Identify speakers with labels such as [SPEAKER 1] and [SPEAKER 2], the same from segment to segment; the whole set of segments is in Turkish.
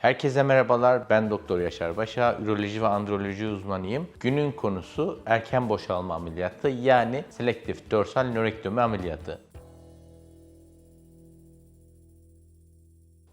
[SPEAKER 1] Herkese merhabalar. Ben Doktor Yaşar Başa, üroloji ve androloji uzmanıyım. Günün konusu erken boşalma ameliyatı yani selektif dorsal nörektomi ameliyatı.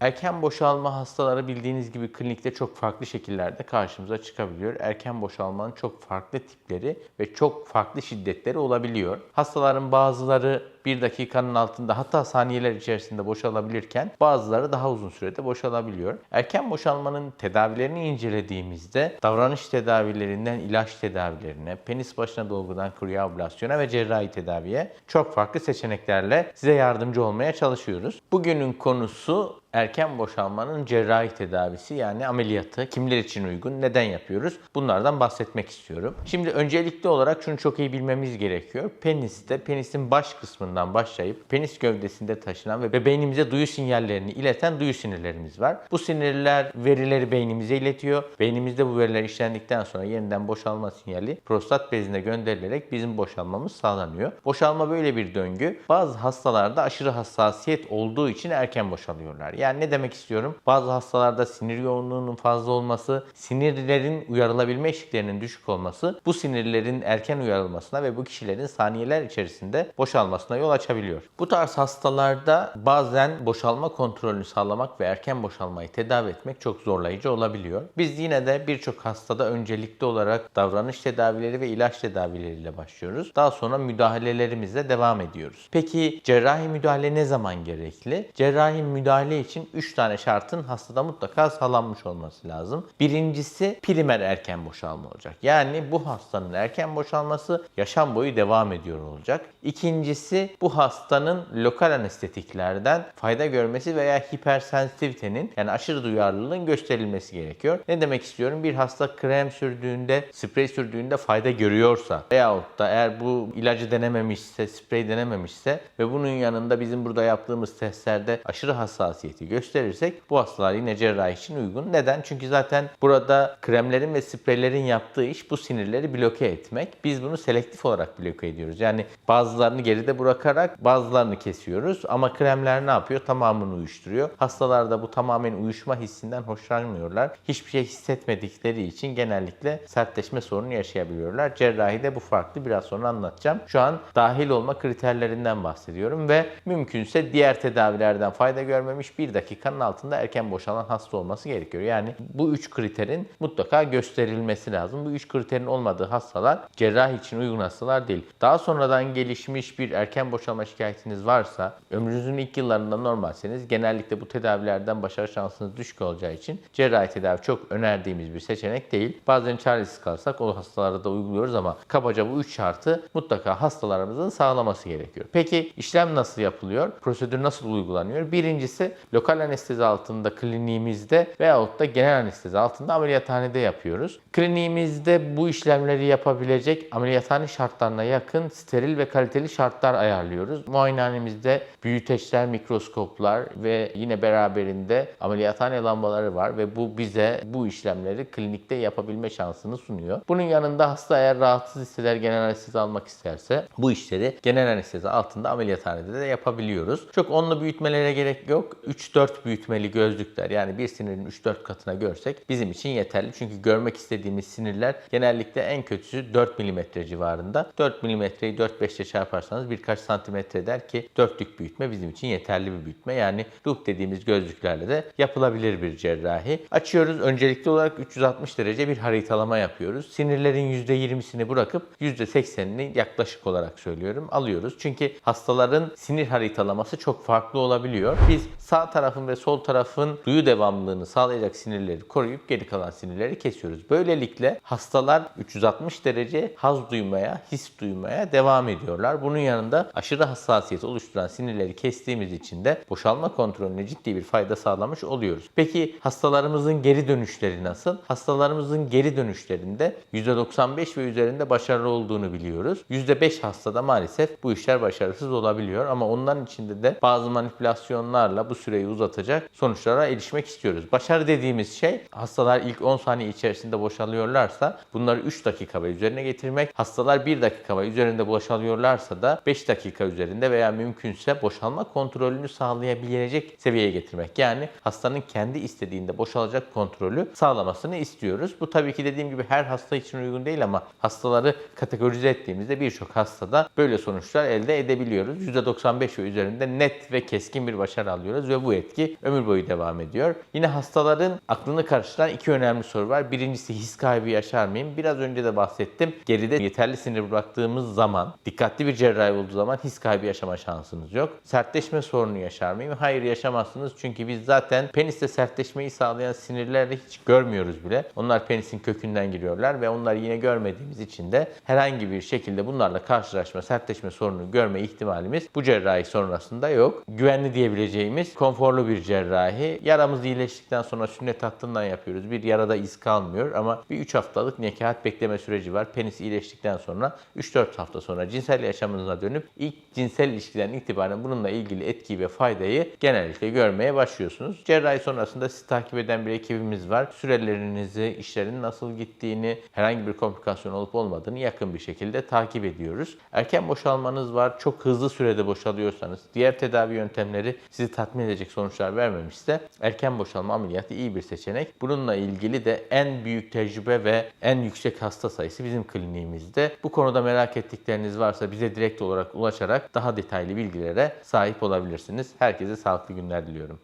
[SPEAKER 1] Erken boşalma hastaları bildiğiniz gibi klinikte çok farklı şekillerde karşımıza çıkabiliyor. Erken boşalmanın çok farklı tipleri ve çok farklı şiddetleri olabiliyor. Hastaların bazıları bir dakikanın altında hatta saniyeler içerisinde boşalabilirken bazıları daha uzun sürede boşalabiliyor. Erken boşalmanın tedavilerini incelediğimizde davranış tedavilerinden ilaç tedavilerine, penis başına dolgudan kriyoablasyona ve cerrahi tedaviye çok farklı seçeneklerle size yardımcı olmaya çalışıyoruz. Bugünün konusu erken boşalmanın cerrahi tedavisi yani ameliyatı kimler için uygun, neden yapıyoruz? Bunlardan bahsetmek istiyorum. Şimdi öncelikli olarak şunu çok iyi bilmemiz gerekiyor. Peniste, penisin baş kısmından başlayıp penis gövdesinde taşınan ve beynimize duyu sinyallerini ileten duyu sinirlerimiz var. Bu sinirler verileri beynimize iletiyor. Beynimizde bu veriler işlendikten sonra yeniden boşalma sinyali prostat bezine gönderilerek bizim boşalmamız sağlanıyor. Boşalma böyle bir döngü. Bazı hastalarda aşırı hassasiyet olduğu için erken boşalıyorlar. Yani ne demek istiyorum? Bazı hastalarda sinir yoğunluğunun fazla olması, sinirlerin uyarılabilme eşiklerinin düşük olması bu sinirlerin erken uyarılmasına ve bu kişilerin saniyeler içerisinde boşalmasına yol açabiliyor. Bu tarz hastalarda bazen boşalma kontrolünü sağlamak ve erken boşalmayı tedavi etmek çok zorlayıcı olabiliyor. Biz yine de birçok hastada öncelikli olarak davranış tedavileri ve ilaç tedavileriyle başlıyoruz. Daha sonra müdahalelerimizle devam ediyoruz. Peki cerrahi müdahale ne zaman gerekli? Cerrahi müdahale için 3 tane şartın hastada mutlaka sağlanmış olması lazım. Birincisi primer erken boşalma olacak. Yani bu hastanın erken boşalması yaşam boyu devam ediyor olacak. İkincisi bu hastanın lokal anestetiklerden fayda görmesi veya hipersensitivitenin yani aşırı duyarlılığın gösterilmesi gerekiyor. Ne demek istiyorum? Bir hasta krem sürdüğünde, sprey sürdüğünde fayda görüyorsa veyahut da eğer bu ilacı denememişse, sprey denememişse ve bunun yanında bizim burada yaptığımız testlerde aşırı hassasiyeti gösterirsek bu hastalar yine cerrahi için uygun. Neden? Çünkü zaten burada kremlerin ve spreylerin yaptığı iş bu sinirleri bloke etmek. Biz bunu selektif olarak bloke ediyoruz. Yani bazılarını geride bırakarak bazılarını kesiyoruz ama kremler ne yapıyor? Tamamını uyuşturuyor. Hastalarda bu tamamen uyuşma hissinden hoşlanmıyorlar. Hiçbir şey hissetmedikleri için genellikle sertleşme sorunu yaşayabiliyorlar. Cerrahide bu farklı. Biraz sonra anlatacağım. Şu an dahil olma kriterlerinden bahsediyorum ve mümkünse diğer tedavilerden fayda görmemiş bir dakikanın altında erken boşalan hasta olması gerekiyor. Yani bu üç kriterin mutlaka gösterilmesi lazım. Bu üç kriterin olmadığı hastalar cerrahi için uygun hastalar değil. Daha sonradan gelişmiş bir erken boşalma şikayetiniz varsa, ömrünüzün ilk yıllarında normalseniz genellikle bu tedavilerden başarı şansınız düşük olacağı için cerrahi tedavi çok önerdiğimiz bir seçenek değil. Bazen çaresiz kalsak o hastalarda da uyguluyoruz ama kabaca bu üç şartı mutlaka hastalarımızın sağlaması gerekiyor. Peki işlem nasıl yapılıyor? Prosedür nasıl uygulanıyor? Birincisi lokal anestezi altında kliniğimizde veyahut da genel anestezi altında ameliyathanede yapıyoruz. Kliniğimizde bu işlemleri yapabilecek ameliyathane şartlarına yakın steril ve kaliteli şartlar ayarlıyoruz. Muayenehanemizde büyüteçler, mikroskoplar ve yine beraberinde ameliyathane lambaları var ve bu bize bu işlemleri klinikte yapabilme şansını sunuyor. Bunun yanında hasta eğer rahatsız hisseder genel anestezi almak isterse bu işleri genel anestezi altında ameliyathanede de yapabiliyoruz. Çok onlu büyütmelere gerek yok. 3-4 büyütmeli gözlükler yani bir sinirin 3-4 katına görsek bizim için yeterli. Çünkü görmek istediğimiz sinirler genellikle en kötüsü 4 mm civarında. 4 mm'yi 4-5'e çarparsanız birkaç santimetre eder ki 4'lük büyütme bizim için yeterli bir büyütme. Yani loop dediğimiz gözlüklerle de yapılabilir bir cerrahi. Açıyoruz. Öncelikli olarak 360 derece bir haritalama yapıyoruz. Sinirlerin %20'sini bırakıp %80'ini yaklaşık olarak söylüyorum alıyoruz. Çünkü hastaların sinir haritalaması çok farklı olabiliyor. Biz sağ tarafın ve sol tarafın duyu devamlılığını sağlayacak sinirleri koruyup geri kalan sinirleri kesiyoruz. Böylelikle hastalar 360 derece haz duymaya, his duymaya devam ediyorlar. Bunun yanında aşırı hassasiyet oluşturan sinirleri kestiğimiz için de boşalma kontrolüne ciddi bir fayda sağlamış oluyoruz. Peki hastalarımızın geri dönüşleri nasıl? Hastalarımızın geri dönüşlerinde %95 ve üzerinde başarılı olduğunu biliyoruz. %5 hastada maalesef bu işler başarısız olabiliyor ama onların içinde de bazı manipülasyonlarla bu süreyi uzatacak sonuçlara erişmek istiyoruz. Başarı dediğimiz şey hastalar ilk 10 saniye içerisinde boşalıyorlarsa bunları 3 dakika ve üzerine getirmek. Hastalar 1 dakika ve üzerinde boşalıyorlarsa da 5 dakika dakika üzerinde veya mümkünse boşalma kontrolünü sağlayabilecek seviyeye getirmek. Yani hastanın kendi istediğinde boşalacak kontrolü sağlamasını istiyoruz. Bu tabii ki dediğim gibi her hasta için uygun değil ama hastaları kategorize ettiğimizde birçok hastada böyle sonuçlar elde edebiliyoruz. %95 ve üzerinde net ve keskin bir başarı alıyoruz ve bu etki ömür boyu devam ediyor. Yine hastaların aklını karıştıran iki önemli soru var. Birincisi his kaybı yaşar mıyım? Biraz önce de bahsettim. Geride yeterli sinir bıraktığımız zaman, dikkatli bir cerrahi olduğu zaman his kaybı yaşama şansınız yok. Sertleşme sorunu yaşar mıyım? Hayır yaşamazsınız çünkü biz zaten peniste sertleşmeyi sağlayan sinirleri hiç görmüyoruz bile. Onlar penisin kökünden giriyorlar ve onları yine görmediğimiz için de herhangi bir şekilde bunlarla karşılaşma, sertleşme sorunu görme ihtimalimiz bu cerrahi sonrasında yok. Güvenli diyebileceğimiz konforlu bir cerrahi. Yaramız iyileştikten sonra sünnet hattından yapıyoruz. Bir yarada iz kalmıyor ama bir 3 haftalık nekaat bekleme süreci var. Penis iyileştikten sonra 3-4 hafta sonra cinsel yaşamınıza dönüp ilk cinsel ilişkiden itibaren bununla ilgili etkiyi ve faydayı genellikle görmeye başlıyorsunuz. Cerrahi sonrasında sizi takip eden bir ekibimiz var. Sürelerinizi, işlerin nasıl gittiğini, herhangi bir komplikasyon olup olmadığını yakın bir şekilde takip ediyoruz. Erken boşalmanız var. Çok hızlı sürede boşalıyorsanız, diğer tedavi yöntemleri sizi tatmin edecek sonuçlar vermemişse erken boşalma ameliyatı iyi bir seçenek. Bununla ilgili de en büyük tecrübe ve en yüksek hasta sayısı bizim kliniğimizde. Bu konuda merak ettikleriniz varsa bize direkt olarak ulaşarak daha detaylı bilgilere sahip olabilirsiniz. Herkese sağlıklı günler diliyorum.